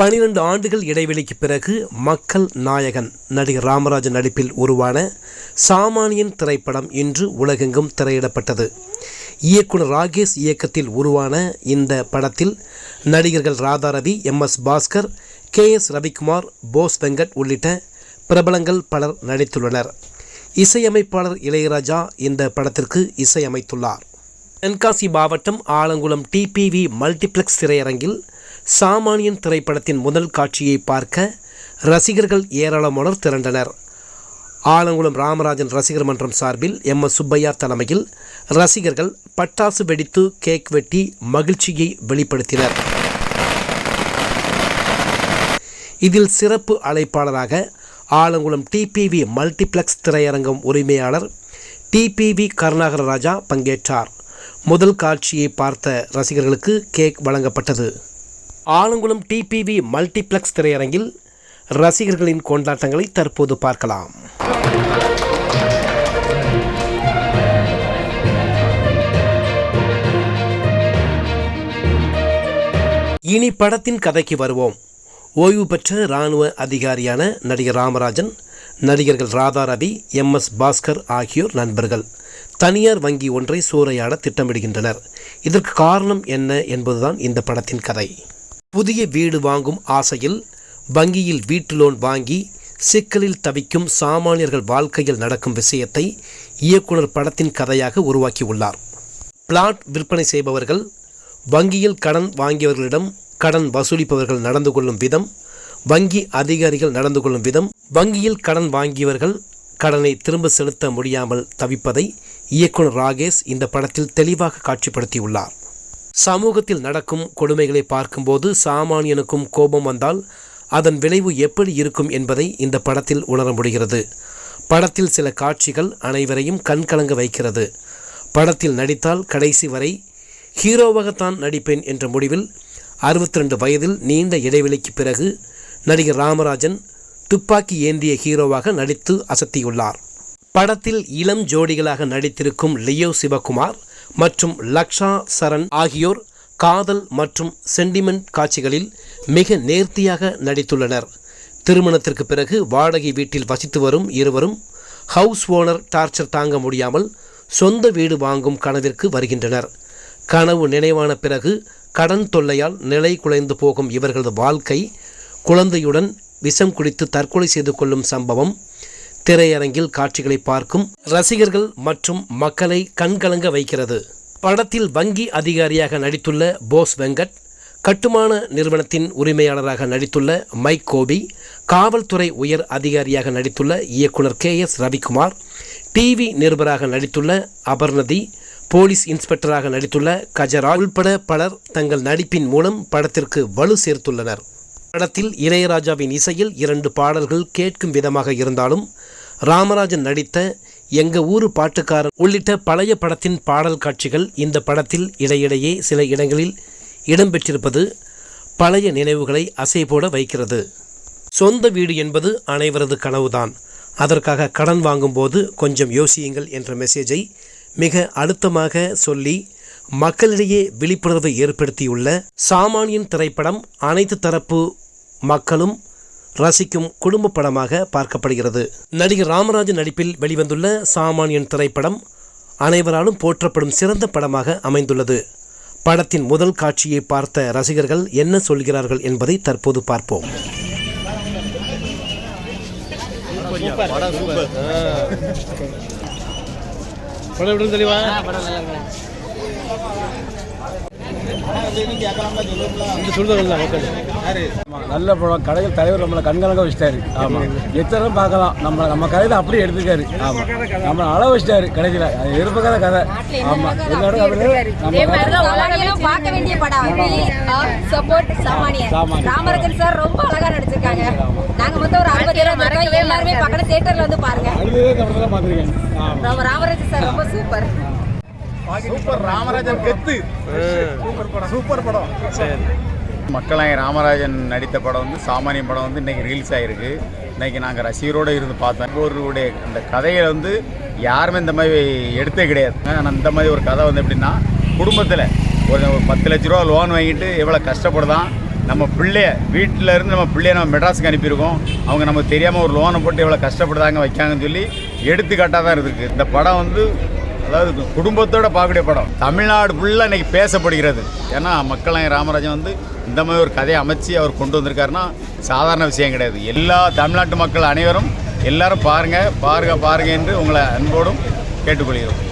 பனிரெண்டு ஆண்டுகள் இடைவெளிக்கு பிறகு மக்கள் நாயகன் நடிகர் ராமராஜன் நடிப்பில் உருவான சாமானியன் திரைப்படம் இன்று உலகெங்கும் திரையிடப்பட்டது. இயக்குனர் ராகேஷ் இயக்கத்தில் உருவான இந்த படத்தில் நடிகர்கள் Radharavi M. S. Bhaskar K. S. Ravikumar Bose Venkat உள்ளிட்ட பிரபலங்கள் பலர் நடித்துள்ளனர். இசையமைப்பாளர் இளையராஜா இந்த படத்திற்கு இசையமைத்துள்ளார். தென்காசி மாவட்டம் ஆலங்குளம் டிபிவி மல்டிப்ளெக்ஸ் திரையரங்கில் சாமானியன் திரைப்படத்தின் முதல் காட்சியை பார்க்க ரசிகர்கள் ஏராளமானோர் திரண்டனர். ஆலங்குளம் ராமராஜன் ரசிகர் மன்றம் சார்பில் எம். எஸ். சுப்பையா தலைமையில் ரசிகர்கள் பட்டாசு வெடித்து கேக் வெட்டி மகிழ்ச்சியை வெளிப்படுத்தினர். இதில் சிறப்பு அழைப்பாளராக ஆலங்குளம் டிபிவி மல்டிப்ளெக்ஸ் திரையரங்கம் உரிமையாளர் டிபிவி கருணாகர ராஜா பங்கேற்றார். முதல் காட்சியை பார்த்த ரசிகர்களுக்கு கேக் வழங்கப்பட்டது. ஆலங்குளம் டிபிவி மல்டிப்ளெக்ஸ் திரையரங்கில் ரசிகர்களின் கொண்டாட்டங்களை தற்போது பார்க்கலாம். இனி படத்தின் கதைக்கு வருவோம். ஓய்வு பெற்ற இராணுவ அதிகாரியான நடிகர் ராமராஜன் நடிகர்கள் ராதா ரவி எம் எஸ் பாஸ்கர் ஆகியோர் நண்பர்கள். தனியார் வங்கி ஒன்றை சூறையாட திட்டமிடுகின்றனர். இதற்கு காரணம் என்ன என்பதுதான் இந்த படத்தின் கதை. புதிய வீடு வாங்கும் ஆசையில் வங்கியில் வீட்டு லோன் வாங்கி சிக்கலில் தவிக்கும் சாமானியர்கள் வாழ்க்கையில் நடக்கும் விஷயத்தை இயக்குனர் படத்தின் கதையாக உருவாக்கியுள்ளார். பிளாட் விற்பனை செய்பவர்கள் வங்கியில் கடன் வாங்கியவர்களிடம் கடன் வசூலிப்பவர்கள் நடந்து கொள்ளும் விதம் வங்கி அதிகாரிகள் நடந்து கொள்ளும் விதம் வங்கியில் கடன் வாங்கியவர்கள் கடனை திரும்ப செலுத்த முடியாமல் தவிப்பதை இயக்குனர் ராகேஷ் இந்த படத்தில் தெளிவாக காட்சிப்படுத்தியுள்ளார். சமூகத்தில் நடக்கும் கொடுமைகளை பார்க்கும்போது சாமானியனுக்கும் கோபம் வந்தால் அதன் விளைவு எப்படி இருக்கும் என்பதை இந்த படத்தில் உணர முடிகிறது. படத்தில் சில காட்சிகள் அனைவரையும் கண்கலங்க வைக்கிறது. படத்தில் நடித்தால் கடைசி வரை ஹீரோவாகத்தான் நடிப்பேன் என்ற முடிவில் அறுபத்தி ரெண்டு வயதில் நீண்ட இடைவெளிக்கு பிறகு நடிகர் ராமராஜன் துப்பாக்கி ஏந்திய ஹீரோவாக நடித்து அசத்தியுள்ளார். படத்தில் இளம் ஜோடிகளாக நடித்திருக்கும் லியோ சிவகுமார் மற்றும் லக்ஷா சரண் ஆகியோர் காதல் மற்றும் சென்டிமெண்ட் காட்சிகளில் மிக நேர்த்தியாக நடித்துள்ளனர். திருமணத்திற்கு பிறகு வாடகை வீட்டில் வசித்து வரும் இருவரும் ஹவுஸ் ஓனர் டார்ச்சர் தாங்க முடியாமல் சொந்த வீடு வாங்கும் கனவிற்கு வருகின்றனர். கனவு நினைவான பிறகு கடன் தொல்லையால் நிலை குலைந்து போகும் இவர்களது வாழ்க்கை குழந்தையுடன் விஷம் குடித்து தற்கொலை செய்து கொள்ளும் சம்பவம் திரையரங்கில் காட்சிகளை பார்க்கும் ரசிகர்கள் மற்றும் மக்களை கண்கலங்க வைக்கிறது. படத்தில் வங்கி அதிகாரியாக நடித்துள்ள போஸ் வெங்கட் கட்டுமான நிறுவனத்தின் உரிமையாளராக நடித்துள்ள மைக் கோபி காவல்துறை உயர் அதிகாரியாக நடித்துள்ள இயக்குனர் கே எஸ் ரவிக்குமார் டிவி நிருபராக நடித்துள்ள அபர்ணதி போலீஸ் இன்ஸ்பெக்டராக நடித்துள்ள கஜரா உள்பட பலர் தங்கள் நடிப்பின் மூலம் படத்திற்கு வலு சேர்த்துள்ளனர். படத்தில் இளையராஜாவின் இசையில் இரண்டு பாடல்கள் கேட்கும் விதமாக இருந்தாலும் ராமராஜன் நடித்த எங்க ஊரு பாட்டுக்காரன் உள்ளிட்ட பழைய படத்தின் பாடல் காட்சிகள் இந்த படத்தில் இடையிடையே சில இடங்களில் இடம்பெற்றிருப்பது பழைய நினைவுகளை அசைபோட வைக்கிறது. சொந்த வீடு என்பது அனைவரது கனவுதான். அதற்காக கடன் வாங்கும்போது கொஞ்சம் யோசியுங்கள் என்ற மெசேஜை மிக அழுத்தமாக சொல்லி மக்களிடையே விழிப்புணர்வை ஏற்படுத்தியுள்ள சாமானியன் திரைப்படம் அனைத்து தரப்பு மக்களும் ரசிக்கும் குடும்ப படமாக பார்க்கப்படுகிறது. நடிகர் ராமராஜன் நடிப்பில் வெளிவந்துள்ள சாமானியன் திரைப்படம் அனைவராலும் போற்றப்படும் சிறந்த படமாக அமைந்துள்ளது. படத்தின் முதல் காட்சியை பார்த்த ரசிகர்கள் என்ன சொல்கிறார்கள் என்பதை தற்போது பார்ப்போம். படம் தெளிவா சொல்லுதல்ல மக்கள். நல்ல படம் கடையில் தலைவர் நம்மளை கண்கலங்க வச்சிட்டாரு. ஆமா. எத்தனை பார்க்கலாம். நம்ம நம்ம கதையில அப்படியே எடுத்துக்காரு ஆமா. நம்மளை அள வச்சிட்டாரு கடைசியில. அது எதிர்பார்க்காத கதை. ஆமா. எல்லாரும் கதையில இதே நம்ம மாதிரிதான் உலகெல்லாம் பார்க்க வேண்டிய படம். சப்போர்ட் சாமானியன் சாமானியன். ராமராஜன் சார் ரொம்ப அழகா நடிச்சிருக்காங்க. நாங்க வந்து ஒரு அறுபது எல்லாருமே பக்கத்துல தியேட்டர்ல வந்து பாருங்க. நம்ம ராமராஜன் சார் ரொம்ப சூப்பர் சூப்பர் ராமராஜன் கெத்து. சூப்பர் படம். சூப்பர் படம். சரி. மக்களாய் ராமராஜன் நடித்த படம் வந்து சாமானிய படம் வந்து இன்னைக்கு ரீல்ஸ் ஆயிருக்கு. இன்னைக்கு நாங்கள் ரசிகரோடு இருந்து பார்த்தோம். ஒருவருடைய அந்த கதையை வந்து யாருமே இந்த மாதிரி எடுத்தே கிடையாது. ஆனால் இந்த மாதிரி ஒரு கதை வந்து எப்படின்னா குடும்பத்தில் ஒரு பத்து லட்ச ரூபா லோன் வாங்கிட்டு எவ்வளோ கஷ்டப்படுதான் நம்ம பிள்ளைய வீட்டில் இருந்து நம்ம பிள்ளைய நம்ம மெட்ராஸுக்கு அனுப்பியிருக்கோம். அவங்க நமக்கு தெரியாமல் ஒரு லோனை போட்டு எவ்வளோ கஷ்டப்படுதாங்க வைக்காங்கன்னு சொல்லி எடுத்துக்காட்டாக தான் இருக்குது இந்த படம் வந்து அதாவது குடும்பத்தோட பார்க்கக்கூடிய படம். தமிழ்நாடு ஃபுல்லாக இன்னைக்கு பேசப்படுகிறது. ஏன்னா மக்களாய ராமராஜன் வந்து இந்த மாதிரி ஒரு கதையை அமைச்சு அவர் கொண்டு வந்திருக்காருன்னா சாதாரண விஷயம் கிடையாது. எல்லா தமிழ்நாட்டு மக்கள் அனைவரும் எல்லாரும் பாருங்கள் பாருங்க பாருங்க என்று உங்களை அன்போடும் கேட்டுக்கொள்கிறோம்.